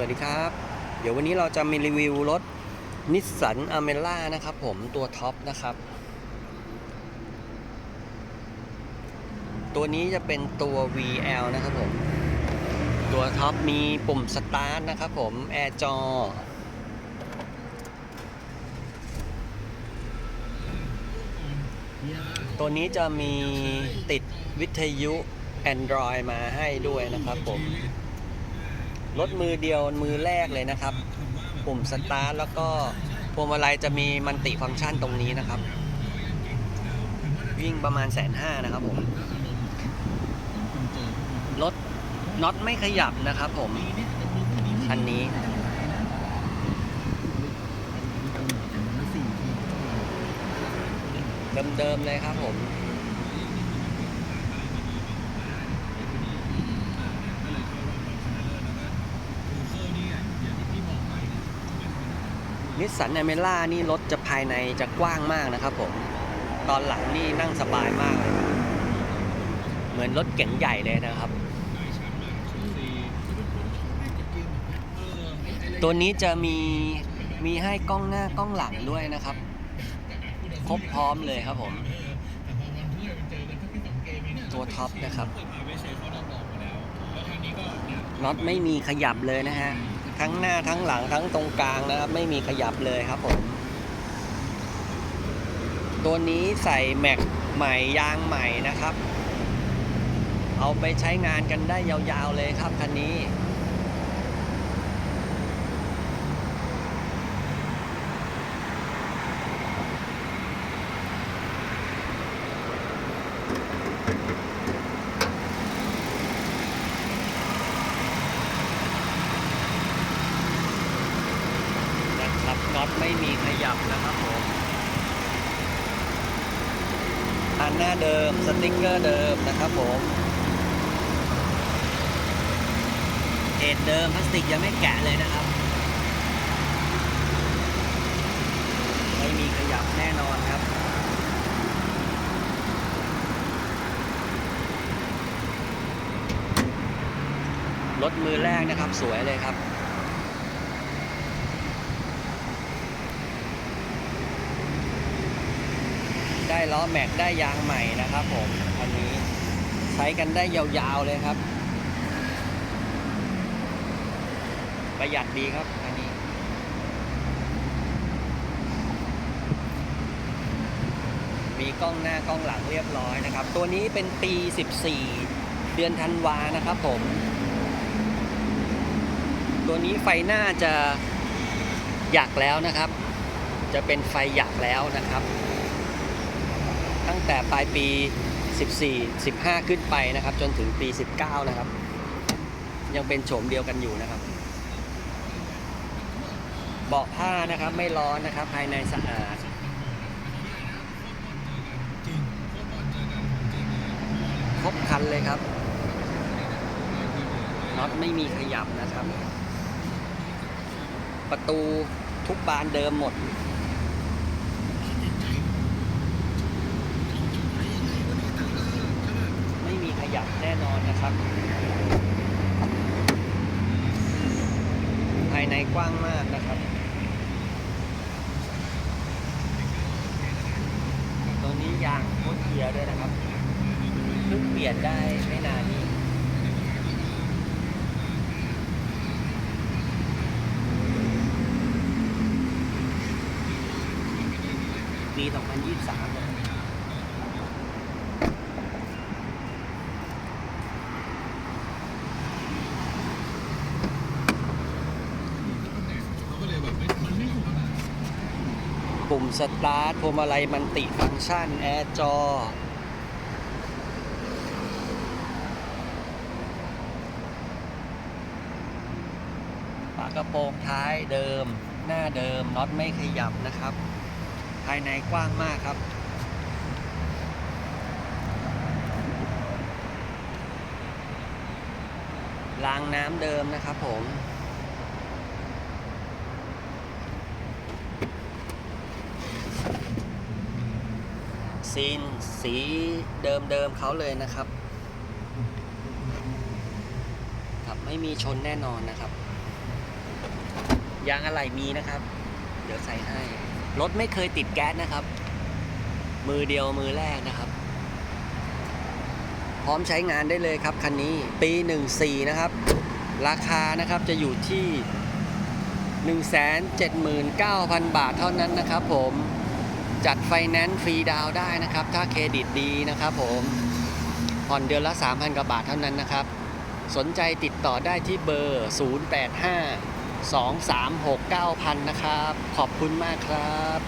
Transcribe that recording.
วัสดีครับ เดี๋ยววันนี้เราจะมีรีวิวรถนิสสันอเมล่านะครับผมตัวท็อปนะครับ ตัวนี้จะเป็นตัว VL นะครับผม ตัวท็อปมีปุ่มสตาร์ทนะครับผม แอร์จอ ตัวนี้จะมีติดวิทยุ Android มาให้ด้วยนะครับผม รถมือเดียวมือแรกเลยนะครับ ปุ่มสตาร์ทแล้วก็พวงมาลัยจะมีมันติฟังก์ชันตรงนี้นะครับ วิ่งประมาณแสนห้านะครับผมรถน็อตไม่ขยับนะครับผมคันนี้เดิมๆเลยครับผม นิสสันอเมล่านี่รถจะภายในจะกว้างมากนะครับผม ตอนหลังนี่นั่งสบายมากเลย เหมือนรถเก๋งใหญ่เลยนะครับ ตัวนี้จะมีมีให้กล้องหน้ากล้องหลังด้วยนะครับ ครบพร้อมเลยครับผม ตัวท็อปนะครับน็อตไม่มีขยับเลยนะฮะ ทั้งหน้าทั้งหลังทั้งตรงกลางนะครับ ไม่มีขยับเลยครับผม ตัวนี้ใส่แม็กใหม่ยางใหม่นะครับ เอาไปใช้งานกันได้ยาวๆเลยครับคันนี้ นะครับน็อตไม่มีขยับ นะครับผมอันหน้าเดิมสติ๊กเกอร์เดิมนะครับผมเอทเดิมพลาสติกยังไม่แกะเลยนะครับ ไม่มีขยับแน่นอนครับรถมือแรกนะครับสวยเลยครับ ได้ล้อแม็กได้ยางใหม่นะครับผมอันนี้ใช้กันได้ยาวๆเลยครับ ประหยัดดีครับอันนี้มีกล้องหน้ากล้องหลังเรียบร้อยนะครับ ตัวนี้เป็นปี 14 เดือนธันวานะครับผม ตัวนี้ไฟหน้าจะหยักแล้วนะครับ จะเป็นไฟหยักแล้วนะครับ ตั้งแต่ปลายปี 14 15 ขึ้นไปนะครับ จนถึงปี 19 นะครับ ยังเป็นโฉมเดียวกันอยู่นะครับ เบาะผ้านะครับไม่ร้อนนะครับ ภายในสะอาดครบคันเลยครับน็อตไม่มีขยับนะครับ ประตูทุกบานเดิมหมด ไม่มีข ยับแน่นอนนะครับ ภายในกว้างมากนะครับตัวนี้ยางโคตรเกียร์ด้วยนะครับเพิ่งเปลี่ยนได้ไม่นานนี้ปี2023 ปุ่มสตาร์ทพวงมาลัยมันติฟังก์ชัน แอร์จอ ฝากระโปรงท้ายเดิม หน้าเดิมน็อตไม่ขยับนะครับ ภายในกว้างมากครับรางน้ำเดิมนะครับผม ซีนสีเดิมเดิมๆเขาเลยนะครับ ครับไม่มีชนแน่นอนนะครับ ยางอะไหล่มีนะครับ เดี๋ยวใส่ให้ รถไม่เคยติดแก๊สนะครับ มือเดียวมือแรกนะครับ พร้อมใช้งานได้เลยครับคันนี้ปี 14 นะครับ ราคานะครับจะอยู่ที่ 179,000 บาทเท่านั้นนะครับผม จัดไฟแนนซ์ฟรีดาวได้นะครับ ถ้าเครดิตดีนะครับผมผ่อนเดือนละ 3,000 กว่าบาทเท่านั้นนะครับ สนใจติดต่อได้ที่เบอร์ 085 236 9000 นะครับ ขอบคุณมากครับ